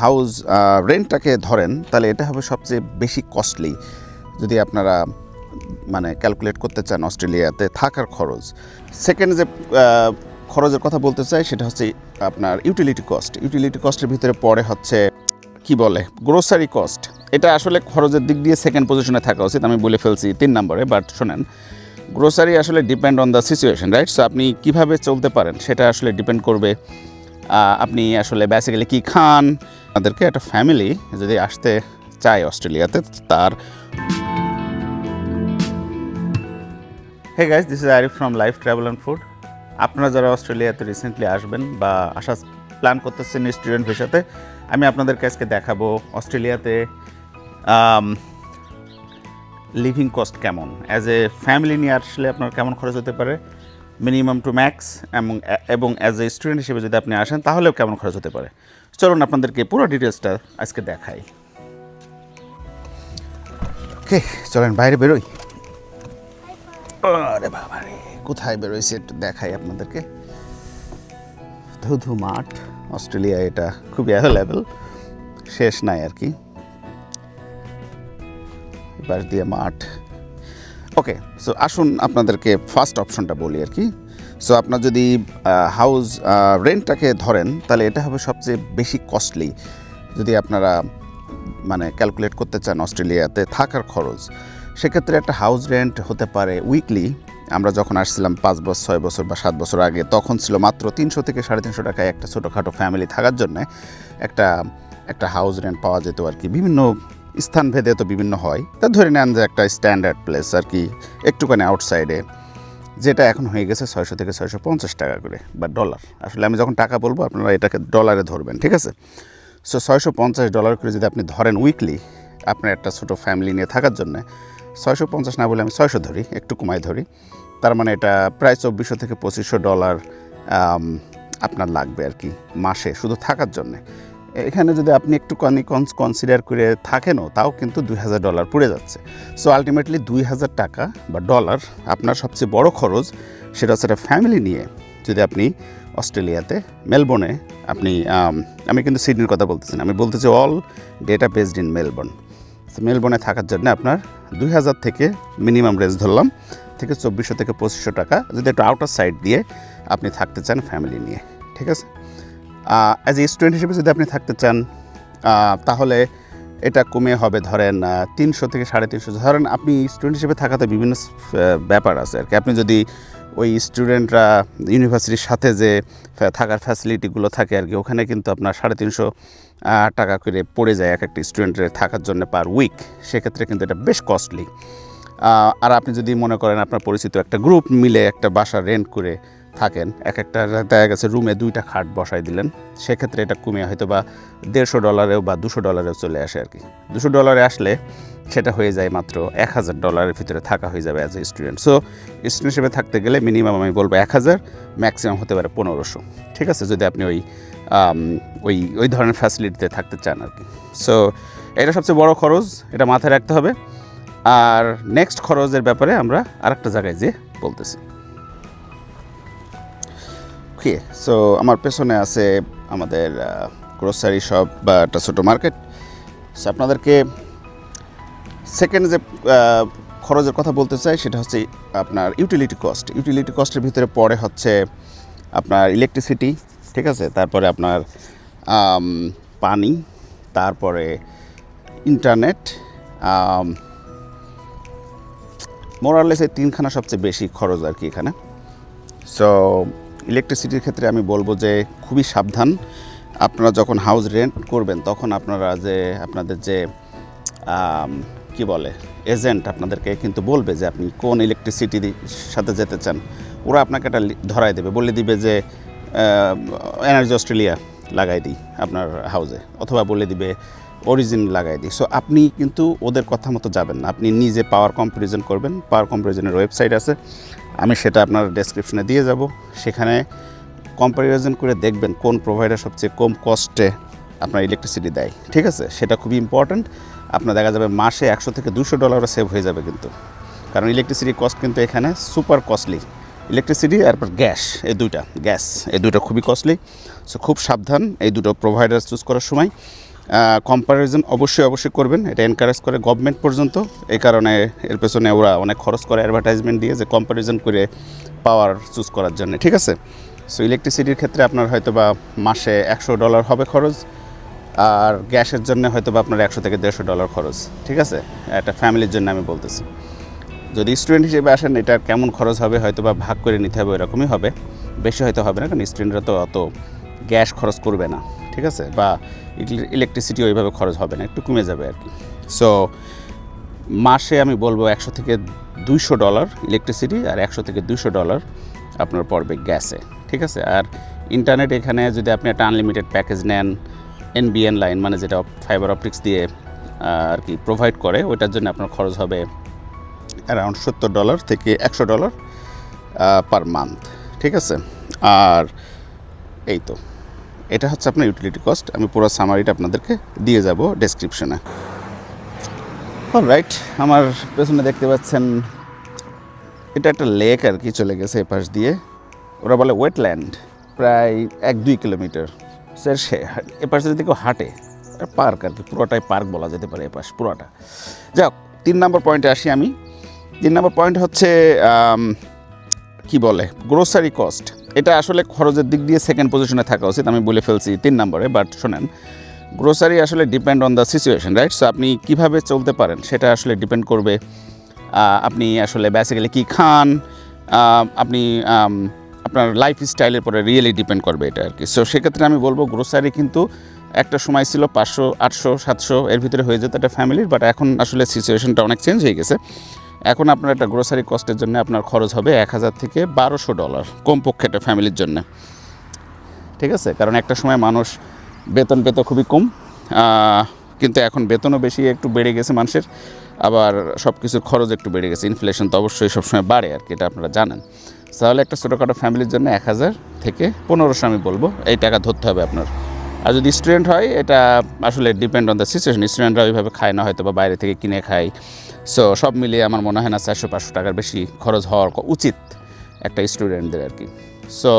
House রেন্টটাকে ধরেন, তাহলে এটা হবে সবচেয়ে বেশি কস্টলি যদি আপনারা মানে ক্যালকুলেট করতে চান অস্ট্রেলিয়াতে থাকার খরচ। সেকেন্ড যে খরচের কথা বলতে চাই, সেটা হচ্ছে আপনার ইউটিলিটি কস্ট ইউটিলিটি কস্টের ভিতরে পড়ে হচ্ছে, কি বলে গ্রোসারি কস্ট এটা আসলে খরচের দিক দিয়ে সেকেন্ড পজিশনে থাকা উচিত, আমি বলে ফেলছি তিন নম্বরে বাট শোনেন গ্রোসারি আসলে depend on the situation right so আপনি কীভাবে চলতে পারেন, সেটা আসলে ডিপেন্ড করবে আপনি আসলে বেসিক্যালি কি খান? আমাদেরকে একটা ফ্যামিলি যদি আসতে চায় অস্ট্রেলিয়াতে, তার hey guys this is Arif from life travel and food আপনারা যারা অস্ট্রেলিয়াতে রিসেন্টলি আসবেন বা আসার প্ল্যান করতেছেন স্টুডেন্ট ভিসাতে আমি আপনাদেরকে আজকে দেখাবো অস্ট্রেলিয়াতে লিভিং কস্ট কেমন? অ্যাজ এ ফ্যামিলি নিয়ে আসলে আপনার কেমন খরচ হতে পারে? মিনিমাম টু ম্যাক্স এবং এবং অ্যাজ এ স্টুডেন্ট হিসেবে যদি আপনি আসেন, তাহলেও কেমন খরচ হতে পারে? চলুন আপনাদেরকে পুরো ডিটেলসটা আজকে দেখাই। ওকে, চলেন বাইরে বেরোই। আরে বাবা রে, কোথায় বেরোইছে একটু দেখাই আপনাদেরকে। ধুধু মাঠ, অস্ট্রেলিয়া এটা খুবই অ্যাভেলেবেল শেষ নাই আর কি। এবার দিয়ে মাঠ। ওকে সো আসুন আপনাদেরকে ফার্স্ট অপশনটা বলি আর কি। সো আপনার যদি হাউস রেন্টটাকে ধরেন, তাহলে এটা হবে সবচেয়ে বেশি কস্টলি যদি আপনারা মানে ক্যালকুলেট করতে চান অস্ট্রেলিয়াতে থাকার খরচ, সেক্ষেত্রে একটা হাউস রেন্ট হতে পারে উইকলি আমরা যখন আসছিলাম পাঁচ বছর, ছয় বছর বা সাত বছর আগে, তখন ছিল মাত্র তিনশো থেকে সাড়ে তিনশো টাকায় একটা ছোটোখাটো ফ্যামিলি থাকার জন্য একটা একটা হাউস রেন্ট পাওয়া যেত আর কি। বিভিন্ন স্থান ভেদে তো বিভিন্ন হয়। তা ধরে নেন যে একটা স্ট্যান্ডার্ড প্লেস আর কি, একটুখানি আউটসাইডে যেটা এখন হয়ে গেছে ছয়শো থেকে ছয়শো পঞ্চাশ টাকা করে, বা ডলার আসলে আমি যখন টাকা বলব, আপনারা এটাকে ডলারে ধরবেন, ঠিক আছে? সো ছয়শো পঞ্চাশ ডলার করে যদি আপনি ধরেন উইকলি আপনার একটা ছোটো ফ্যামিলি নিয়ে থাকার জন্য, ছয়শো পঞ্চাশ না বলে আমি ছয়শো ধরি, একটু কমাই ধরি, তার মানে এটা প্রায় চব্বিশশো থেকে পঁচিশশো ডলার আপনার লাগবে আর কি, মাসে, শুধু থাকার জন্যে। এখানে যদি আপনি একটু কনসিডার করে থাকেনও, তাও কিন্তু দুই হাজার ডলার পড়ে যাচ্ছে। সো আলটিমেটলি দুই হাজার টাকা বা ডলার আপনার সবচেয়ে বড় খরচ, সেটা হচ্ছে একটা ফ্যামিলি নিয়ে যদি আপনি অস্ট্রেলিয়াতে মেলবোর্নে আপনি, আমি কিন্তু সিডনির কথা বলতেছি না, আমি বলতেছি all data based in Melbourne মেলবোর্নে থাকার জন্য আপনার দুই হাজার থেকে মিনিমাম রেঞ্জ ধরলাম, থেকে চব্বিশশো থেকে পঁচিশশো টাকা, যদি একটু আউটার সাইড দিয়ে আপনি থাকতে চান ফ্যামিলি নিয়ে, ঠিক আছে? অ্যাজ এ স্টুডেন্ট হিসেবে যদি আপনি থাকতে চান তাহলে এটা কমে হবে ধরেন তিনশো থেকে সাড়ে তিনশো। ধরেন আপনি স্টুডেন্ট হিসেবে থাকাতে বিভিন্ন ব্যাপার আছে আর কি। আপনি যদি ওই স্টুডেন্টরা ইউনিভার্সিটির সাথে যে থাকার ফ্যাসিলিটিগুলো থাকে আর কি, ওখানে কিন্তু আপনার সাড়ে তিনশো টাকা করে পড়ে যায় এক একটা স্টুডেন্টের থাকার জন্য পার উইক সেক্ষেত্রে কিন্তু এটা বেশ কস্টলি আর আপনি যদি মনে করেন আপনার পরিচিত একটা গ্রুপ মিলে একটা বাসা রেন্ট করে থাকেন এক একটা দেখা গেছে রুমে দুইটা খাট বসাই দিলেন। সেক্ষেত্রে এটা কমে হয়তো বা দেড়শো ডলারেও বা দুশো ডলারেও চলে আসে আর কি। দুশো ডলারে আসলে সেটা হয়ে যায় মাত্র এক হাজার ডলারের ভিতরে থাকা হয়ে যাবে as a student so student হিসেবে থাকতে গেলে মিনিমাম আমি বলব এক হাজার ম্যাক্সিমাম হতে পারে পনেরোশো। ঠিক আছে? যদি আপনি ওই ওই ওই ধরনের ফ্যাসিলিটিতে থাকতে চান আর কি। সো এটা সবচেয়ে বড় খরচ, এটা মাথায় রাখতে হবে। আর নেক্সট খরচের ব্যাপারে আমরা আরেকটা জায়গায় যেয়ে বলতেছি। ওকে সো আমার পেছনে আছে আমাদের গ্রোসারি শপ বা একটা ছোটো মার্কেট সো আপনাদেরকে সেকেন্ড যে খরচের কথা বলতে চাই সেটা হচ্ছে আপনার ইউটিলিটি কস্ট ইউটিলিটি কস্টের ভিতরে পড়ে হচ্ছে আপনার ইলেকট্রিসিটি ঠিক আছে? তারপরে আপনার পানি, তারপরে ইন্টারনেট মোরালেস এই তিনখানা সবচেয়ে বেশি খরচ আর কি এখানে। সো ইলেকট্রিসিটির ক্ষেত্রে আমি বলব যে খুবই সাবধান। আপনারা যখন হাউস রেন্ট করবেন, তখন আপনারা যে, আপনাদের যে কি বলে এজেন্ট আপনাদেরকে কিন্তু বলবে যে আপনি কোন ইলেকট্রিসিটির সাথে যেতে চান। ওরা আপনাকে একটা ধরায় দেবে, বলে দিবে যে এনার্জি অস্ট্রেলিয়া লাগাই দিই আপনার হাউসে অথবা বলে দিবে অরিজিন লাগাই দিই। সো আপনি কিন্তু ওদের কথা মতো যাবেন না। আপনি নিজে পাওয়ার কম্পারিজন করবেন। পাওয়ার কম্পারিজনের ওয়েবসাইট আছে। আমি সেটা আপনার ডেসক্রিপশনে দিয়ে যাব। সেখানে কম্পারিজন করে দেখবেন কোন প্রোভাইডার সবচেয়ে কম কস্টে আপনার ইলেকট্রিসিটি দেয়। ঠিক আছে? সেটা খুবই ইম্পর্ট্যান্ট আপনার দেখা যাবে মাসে একশো থেকে দুশো ডলারও সেভ হয়ে যাবে কিন্তু। কারণ ইলেকট্রিসিটির কস্ট কিন্তু এখানে সুপার কস্টলি ইলেকট্রিসিটি তারপর গ্যাস এই দুইটা গ্যাস এই দুটো খুবই কস্টলি সো খুব সাবধান এই দুটো প্রোভাইডার চুজ করার সময়। কম্প্যারিজন অবশ্যই অবশ্যই করবেন। এটা এনকারেজ করে গভর্নমেন্ট পর্যন্ত। এই কারণে এর পেছনে ওরা অনেক খরচ করে অ্যাডভার্টাইজমেন্ট দিয়ে যে কম্পারিজন করে পাওয়ার চুজ করার জন্য, ঠিক আছে? সো ইলেকট্রিসিটির ক্ষেত্রে আপনার হয়তো বা মাসে একশো ডলার হবে খরচ, আর গ্যাসের জন্য হয়তো বা আপনার একশো থেকে দেড়শো ডলার খরচ, ঠিক আছে? একটা ফ্যামিলির জন্য আমি বলতেছি। যদি স্টুডেন্ট হিসেবে আসেন, এটা কেমন খরচ হবে হয়তো বা ভাগ করে নিতে হবে এরকমই হবে। বেশি হয়তো হবে না, কারণ স্টুডেন্টরা তো অত গ্যাস খরচ করবে না। ঠিক আছে? বা ইলেকট্রিসিটি ওইভাবে খরচ হবে না, একটু কমে যাবে আর কি সো মাসে আমি বলব একশো থেকে দুইশো ডলার ইলেকট্রিসিটি আর একশো থেকে দুইশো ডলার আপনার পড়বে গ্যাসে, ঠিক আছে? আর ইন্টারনেট এখানে যদি আপনি একটা আনলিমিটেড প্যাকেজ নেন এনবিএন লাইন মানে যেটা ফাইবার অপটিক্স দিয়ে আর কি প্রোভাইড করে, ওইটার জন্য আপনার খরচ হবে অ্যারাউন্ড সত্তর ডলার থেকে একশো ডলার পার মান্থ ঠিক আছে? আর এই তো। এটা হচ্ছে আপনার ইউটিলিটি কস্ট আমি পুরো সামারিটা আপনাদেরকে দিয়ে যাব ডেসক্রিপশনে রাইট আমার পেছনে দেখতে পাচ্ছেন, এটা একটা লেক আর কি চলে গেছে এপাশ দিয়ে। ওরা বলে ওয়েটল্যান্ড প্রায় এক দুই কিলোমিটার। স্যার, সে এপাশ যদি কেউ হাঁটে পার্ক আর কি, পুরোটাই পার্ক বলা যেতে পারে এপাশ, পুরোটা। যাক, তিন নম্বর পয়েন্টে আসি আমি। তিন নম্বর পয়েন্ট হচ্ছে কি বলে গ্রোসারি কস্ট এটা আসলে খরচের দিক দিয়ে সেকেন্ড পজিশনে থাকা উচিত, আমি বলে ফেলছি তিন নম্বরে বাট শোনেন গ্রোসারি আসলে depend on the situation right so আপনি কীভাবে চলতে পারেন সেটা আসলে ডিপেন্ড করবে আপনি আসলে বেসিক্যালি কী খান আপনি আপনার লাইফ স্টাইলের পরে রিয়েলি ডিপেন্ড করবে এটা আর কি। সো সেক্ষেত্রে আমি বলব গ্রোসারি কিন্তু একটা সময় ছিল পাঁচশো, আটশো, সাতশো এর ভিতরে হয়ে যেত একটা ফ্যামিলির বাট এখন আসলে সিচুয়েশনটা অনেক চেঞ্জ হয়ে গেছে। এখন আপনার একটা গ্রোসারি কস্টের জন্য আপনার খরচ হবে এক হাজার থেকে বারোশো ডলার কমপক্ষে একটা ফ্যামিলির জন্য। ঠিক আছে? কারণ একটা সময় মানুষ বেতন পেত খুবই কম কিন্তু এখন বেতনও বেশি একটু বেড়ে গেছে মানুষের, আবার সব কিছুর খরচ একটু বেড়ে গেছে। ইনফ্লেশন তো অবশ্যই সবসময় বাড়ে আর কি, এটা আপনারা জানেন। তাহলে একটা ছোটোখাটো ফ্যামিলির জন্য এক হাজার থেকে পনেরোশো আমি বলব, এই টাকা ধরতে হবে আপনার। আর যদি স্টুডেন্ট হয়, এটা আসলে ডিপেন্ড অন দ্য সিচুয়েশন স্টুডেন্টরা ওইভাবে খায় না হয়তো বা বাইরে থেকে কিনে খায়। সো সব মিলিয়ে আমার মনে হয় না চারশো পাঁচশো টাকার বেশি খরচ হওয়ার উচিত একটা স্টুডেন্টদের আর কি। সো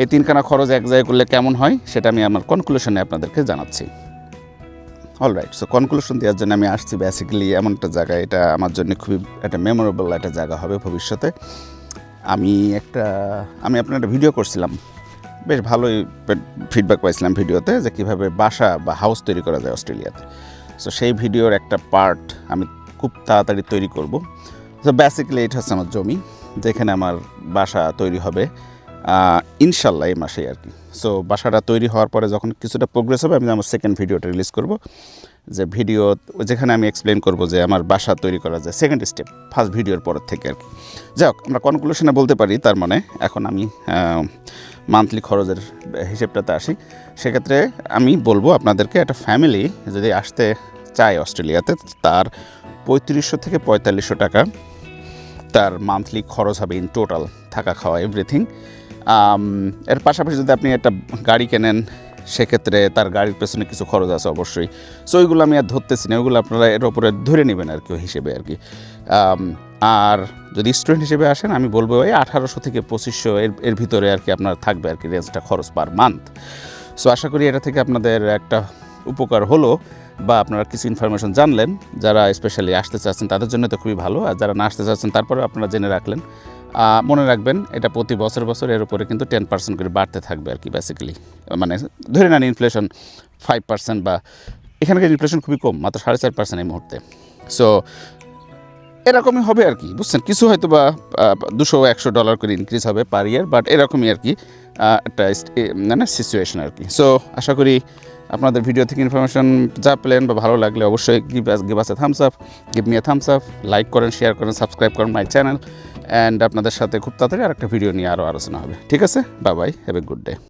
এই তিনখানা খরচ এক জায়গায় করলে কেমন হয়, সেটা আমি আমার কনক্লুশনে আপনাদেরকে জানাচ্ছি। অল রাইট সো কনক্লুশন দেওয়ার জন্য আমি আসছি বেসিক্যালি এমন একটা জায়গা এটা আমার জন্য খুবই একটা মেমোরেবল একটা জায়গা হবে ভবিষ্যতে। আমি একটা, আমি আপনার একটা ভিডিও করছিলাম। বেশ ভালোই ফিডব্যাক পাইছিলাম ভিডিওতে যে কীভাবে বাসা বা হাউস তৈরি করা যায় অস্ট্রেলিয়াতে। সো সেই ভিডিওর একটা পার্ট আমি খুব তাড়াতাড়ি তৈরি করব। সো বেসিক্যালি এটা হচ্ছে আমার জমি, যেখানে আমার বাসা তৈরি হবে ইনশাল্লাহ এই মাসেই আর কি। সো বাসাটা তৈরি হওয়ার পরে যখন কিছুটা প্রোগ্রেস হবে, আমি আমার সেকেন্ড ভিডিওটা রিলিজ করব। যে ভিডিও যেখানে আমি এক্সপ্লেন করব যে আমার বাসা তৈরি করা যায় সেকেন্ড স্টেপ ফার্স্ট ভিডিওর পর থেকে আর কি। যাই হোক, আমরা কনক্লুশনে বলতে পারি, তার মানে এখন আমি মান্থলি খরচের হিসেবটাতে আসি, সেক্ষেত্রে আমি বলব আপনাদেরকে একটা ফ্যামিলি যদি আসতে চায় অস্ট্রেলিয়াতে, তার পঁয়ত্রিশশো থেকে পঁয়তাল্লিশশো টাকা তার মান্থলি খরচ হবে ইন টোটাল থাকা খাওয়া এভরিথিং এর পাশাপাশি যদি আপনি একটা গাড়ি কেনেন সেক্ষেত্রে তার গাড়ির পেছনে কিছু খরচ আছে অবশ্যই। সো ওইগুলো আমি আর ধরতেছি না ওইগুলো আপনারা এর ওপরে ধরে নেবেন আর কি হিসেবে আর কি। আর যদি স্টুডেন্ট হিসেবে আসেন, আমি বলব ওই আঠারোশো থেকে পঁচিশশো এর এর ভিতরে আর কি আপনার থাকবে আর কি রেঞ্জটা খরচ পার মান্থ সো আশা করি এটা থেকে আপনাদের একটা উপকার হলো বা আপনারা কিছু ইনফরমেশন জানলেন, যারা স্পেশালি আসতে চাচ্ছেন তাদের জন্য তো খুবই ভালো, আর যারা না আসতে চাচ্ছেন তারপরে আপনারা জেনে রাখলেন। মনে রাখবেন, এটা প্রতি বছর বছর এর উপরে কিন্তু টেন পার্সেন্ট করে বাড়তে থাকবে আর কি বেসিক্যালি মানে ধরে নেন ইনফ্লেশন ফাইভ পার্সেন্ট বা এখানকার ইনফ্লেশন খুবই কম, মাত্র সাড়ে চার পার্সেন্ট এই মুহূর্তে। সো এরকমই হবে আর কি, বুঝছেন? কিছু হয়তো বা দুশো, একশো ডলার করে ইনক্রিজ হবে পার ইয়ার বাট এরকমই আর কি একটা মানে সিচুয়েশন আর কি। সো আশা করি আপনাদের ভিডিও থেকে ইনফরমেশন যা পেলেন বা ভালো লাগলে অবশ্যই give give us a thumbs up give me a thumbs up like করেন শেয়ার করেন সাবস্ক্রাইব করেন মাই চ্যানেল অ্যান্ড আপনাদের সাথে খুব তাড়াতাড়ি আরেকটা ভিডিও নিয়ে আরও আলোচনা হবে। ঠিক আছে? বাবাই bye have a good day